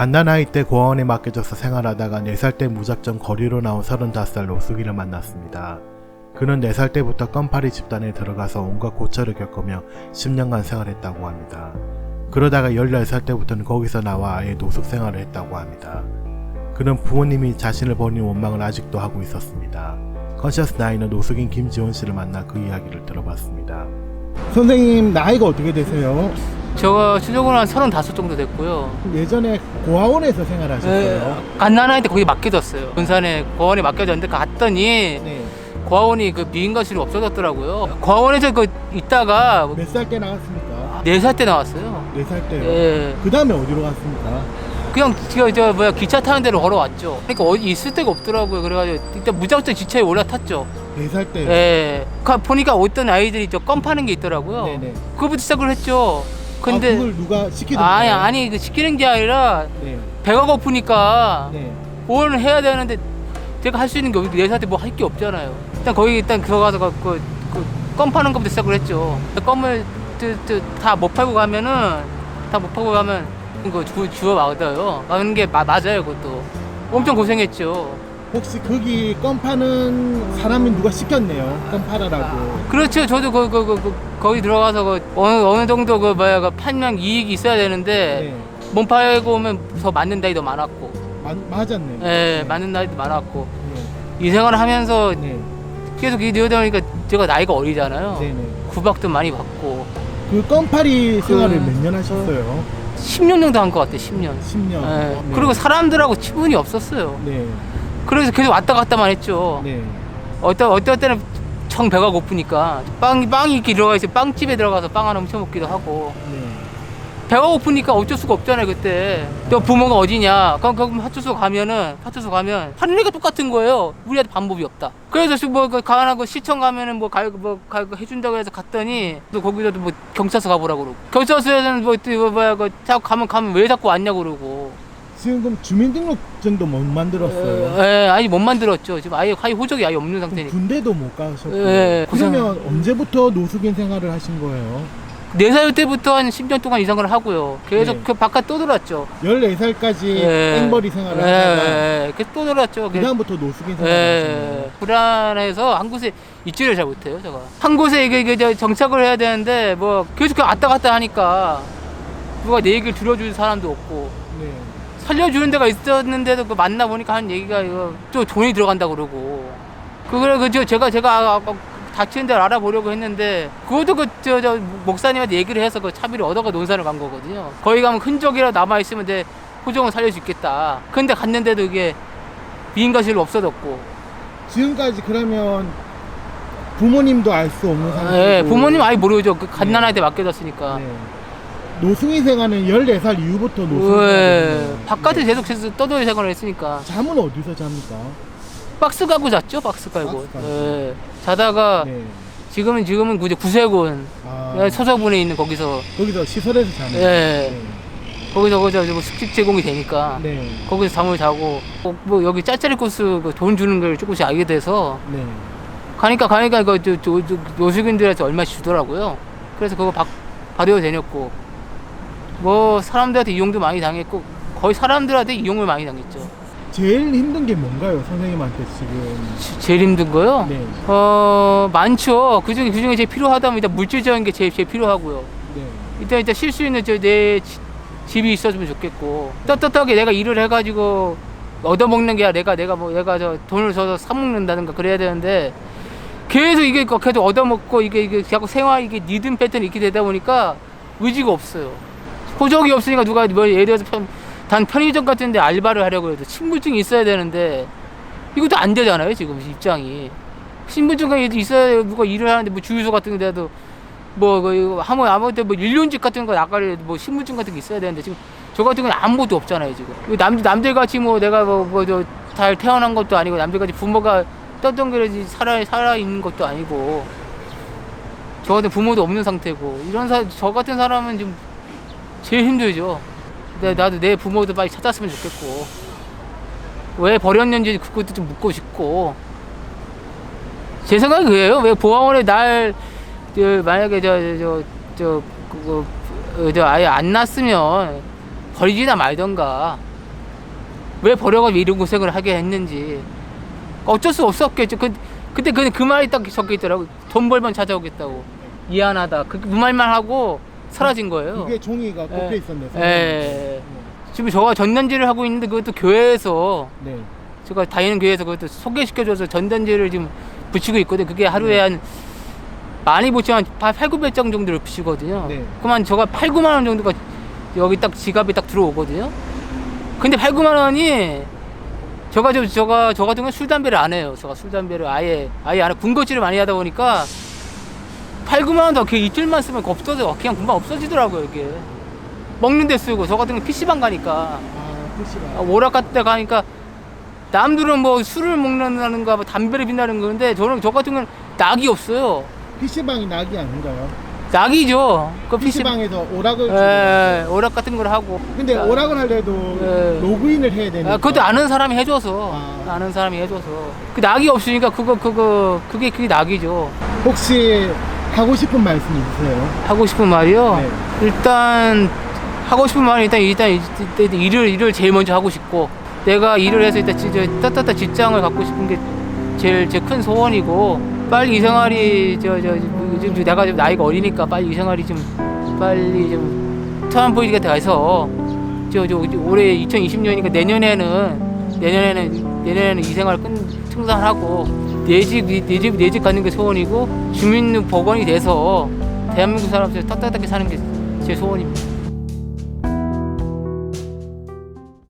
갓난 아이 때 고아원에 맡겨져서 생활하다가 4살 때 무작정 거리로 나온 35살 노숙이를 만났습니다. 그는 4살 때부터 껌파리 집단에 들어가서 온갖 고초를 겪으며 10년간 생활했다고 합니다. 그러다가 14살 때부터는 거기서 나와 아예 노숙 생활을 했다고 합니다. 그는 부모님이 자신을 버린 원망을 아직도 하고 있었습니다. 컨셔스 나이는 노숙인 김지원 씨를 만나 그 이야기를 들어봤습니다. 선생님 나이가 어떻게 되세요? 제가 추적으로 한 35 정도 됐고요. 예전에 고아원에서 생활하셨어요? 갓난아이 때 거기 맡겨졌어요. 군산에 고아원에 맡겨졌는데 갔더니 네. 고아원이 그 미인거실이 없어졌더라고요. 고아원에서 그 있다가 몇 살 때 나왔습니까? 4살 때 나왔어요. 네 살 때요. 예. 그 다음에 어디로 갔습니까? 그냥 저, 저 뭐야 기차 타는 데로 걸어왔죠. 그러니까 어디 있을 데가 없더라고요. 그래가지고 일단 무작정 지차에 올라탔죠. 네 살 때요. 예. 가 보니까 어떤 아이들이 저 껌 파는 게 있더라고요. 네네. 그거부터 시작을 했죠. 근데 아, 그걸 누가 시키던가요? 아니 아니 그 시키는 게 아니라 네. 배가 고프니까 네. 뭘 해야 되는데 제가 할 수 있는 게 없, 내 사한테 뭐 할 게 없잖아요. 일단 거기 일단 들어가서 그, 그, 그, 껌 파는 것부터 시작을 했죠. 껌을 다 못 팔고 가면은 다 못 팔고 가면 그거 주, 주워 막아요. 막는 게 마, 맞아요, 그것도. 엄청 고생했죠. 혹시 거기 껌 파는 사람이 누가 시켰네요. 껌 팔아라고. 그렇죠. 저도 그, 그, 그, 그 거기 들어가서 그 어느 어느 정도 그 뭐야 그 판명 이익이 있어야 되는데 네. 몸 팔고 오면 더 맞는 나이도 많았고, 마, 맞았네요. 예, 네. 맞는 나이도 많았고 네. 이 생활을 하면서 네. 계속 이러다 보니까 제가 나이가 어리잖아요. 네 네. 구박도 많이 받고 그 껌파리 생활을 그- 몇 년 하셨어요? 10년 정도 한 것 같아요. 10년. 10년. 예. 네. 그리고 사람들하고 치분이 없었어요. 네. 그래서 계속 왔다 갔다만 했죠. 네. 어떤 어떤 때는 정 배가 고프니까 빵 빵이 이렇게 들어가 있어. 빵집에 들어가서 빵 하나 훔쳐 먹기도 하고. 네. 배가 고프니까 어쩔 수가 없잖아요 그때. 또 부모가 어디냐. 그럼 그럼 파출소 가면은 파출소 가면 하는 애가 똑같은 거예요. 우리한테 방법이 없다. 그래서 뭐그 가난하고 시청 가면은 뭐가뭐 가, 해준다고 해서 갔더니 또 거기서도 뭐 경찰서 가보라고 그러고. 경찰서에서는 뭐, 또 이거 뭐야 그 자꾸 가면 가면 왜 자꾸 왔냐고 그러고 지금 그럼 주민등록증도 못 만들었어요. 예, 아니 못 만들었죠 지금 아예 아예 호적이 아예 없는 상태니까 군대도 못 가셨고. 예, 그러면 언제부터 노숙인 생활을 하신 거예요? 네 살 때부터 한 10년 동안 이상을 하고요 계속 네. 그 바깥 또 돌았죠 14살까지 예. 땡벌이 생활을 예, 하다가 예, 예. 계속 또 돌았죠 그 다음부터 노숙인 생활을 하신 예, 거예요. 불안해서 한 곳에 있지를 잘 못해요, 제가. 한 곳에 이게, 이게 저 정착을 해야 되는데, 뭐, 계속 그 왔다 갔다 하니까, 누가 내 얘기를 들어주는 사람도 없고, 네. 살려주는 데가 있었는데도 그 만나 보니까 하는 얘기가, 이거, 또 돈이 들어간다 그러고. 그래, 그, 저, 제가, 제가 아까 다치는 데를 알아보려고 했는데, 그것도 그, 저, 저, 목사님한테 얘기를 해서 그 차비를 얻어가 논산을 간 거거든요. 거기 가면 흔적이라도 남아 있으면 내 호정을 살릴 수 있겠다. 근데 갔는데도 이게, 미인가실로 없어졌고, 지금까지 그러면 부모님도 알 수 없는 상태고 예, 부모님 아예 모르죠. 그 갓난아이한테 맡겨졌으니까. 네. 노숙인 생활은 14살 이후부터 예, 생활을 바깥에 네. 계속 계속 떠돌이 생활을 했으니까 잠은 어디서 잡니까? 박스 깔고 잤죠, 박스 깔고. 박스 깔고. 예, 자다가 네. 지금은 지금은 이제 구세군 아, 예, 서서군에 있는 거기서 거기서 시설에서 자는 예. 거기서 거기서 뭐 숙식 제공이 되니까 네. 네. 거기서 잠을 자고 어, 뭐 여기 짤짤이 코스 그돈 주는 걸 조금씩 알게 돼서 네. 가니까 가니까 그 노숙인들한테 얼마씩 주더라고요. 그래서 그거 받, 받아야 되녔고 뭐 사람들한테 이용도 많이 당했고 거의 사람들한테 이용을 많이 당했죠. 제일 힘든 게 뭔가요, 선생님한테 지금? 지- 제일 힘든 거요? 네. 어 많죠. 그중에 그중에 제일 필요하다 면 일단 물질적인 게 제일, 제일 필요하고요. 네. 일단 일단 쉴 수 있는 저내 집이 있어주면 좋겠고 떳떳하게 내가 일을 해가지고 얻어먹는 게 내가 내가 뭐 내가 저 돈을 줘서 사 먹는다든가 그래야 되는데 계속 이게 거- 계속 얻어먹고 이게 이게 자꾸 생활 이게 리듬 패턴이 이렇게 되다 보니까 의지가 없어요. 호적이 없으니까 누가 뭐 예를 들어서 편, 단 편의점 같은데 알바를 하려고 해도 신분증이 있어야 되는데 이것도 안 되잖아요 지금 입장이. 신분증이 있어야 누가 일을 하는데 뭐 주유소 같은 데도 뭐그 아무 아무 때 뭐 일륜직 같은 거 아까 뭐 신분증 같은 게 있어야 되는데 지금 저 같은 건 아무것도 없잖아요 지금. 이거 남 남들 같이 뭐 내가 뭐뭐잘 태어난 것도 아니고 남들 같이 부모가 떠덩그러지 살아 살아 있는 것도 아니고 저 같은 부모도 없는 상태고 이런 사 저 같은 사람은 좀 제일 힘들죠. 내 나도 내 부모도 빨리 찾았으면 좋겠고 왜 버렸는지 그것도 좀 묻고 싶고 제 생각이 그래요. 왜 보안원에 날 저, 만약에 저저저 그거 어, 저 아예 안 났으면 버리지나 말던가 왜 버려가지고 이런 고생을 하게 했는지 어쩔 수 없었겠죠. 그, 근데 그, 그 말이 딱 적혀 있더라고. 돈 벌면 찾아오겠다고. 미안하다. 그, 그 말만 하고 사라진 거예요. 그게 종이가 꼽혀 있었네요. 예. 지금 저가 전단지를 하고 있는데 그것도 교회에서 네. 제가 다니는 교회에서 그것도 소개시켜줘서 전단지를 지금 붙이고 있거든요. 그게 하루에 네. 한 많이 붙이면 8, 900장 정도를 붙이거든요. 네. 그만 저가 8, 9만 원 정도가 여기 딱 지갑에 딱 들어오거든요. 근데 8, 9만 원이 저가 저 저가 저 같은 경우 술 담배를 안 해요. 제가 술 담배를 아예 아예 안 해. 군것질을 많이 하다 보니까 8, 9만 원 더그 이틀만 쓰면 없어져. 그냥 금방 없어지더라고요, 이게. 먹는 데 쓰고 저 같은 경우 PC방 가니까 아, 글씨가. 아, 오락 같은 데 가니까 남들은 뭐 술을 먹는다는가 뭐 담배를 핀다는 건데 저는 저 같은 경우는 낙이 없어요. PC방이 낙이 아닌가요? 낙이죠. 그 PC방. PC방에서 오락을 예, 오락 같은 걸 하고. 근데 아, 오락을 하려도 예. 로그인을 해야 되니까 아, 그것도 아는 사람이 해줘서 아. 아. 는 사람이 해줘서 그 낙이 없으니까 그거 그거 그게 그게 낙이죠. 혹시 하고 싶은 말씀 있으세요? 하고 싶은 말이요. 네. 일단 하고 싶은 말은 일단 일단 일을 일을 제일 먼저 하고 싶고 내가 일을 해서 일단 진짜 떳떳한 직장을 갖고 싶은 게 제일 제 큰 소원이고 빨리 이 생활이 저저 요즘 내가 좀 나이가 어리니까 빨리 이 생활이 좀 빨리 좀 트럼프가 돼서 저, 저 올해 2020년이니까 내년에는 내년에는 내년에는 이 생활 끝 청산하고 내집 내집 내집 갖는 게 소원이고 주민복원이 돼서 대한민국 사람들 떳떳하게 사는 게 제 소원입니다.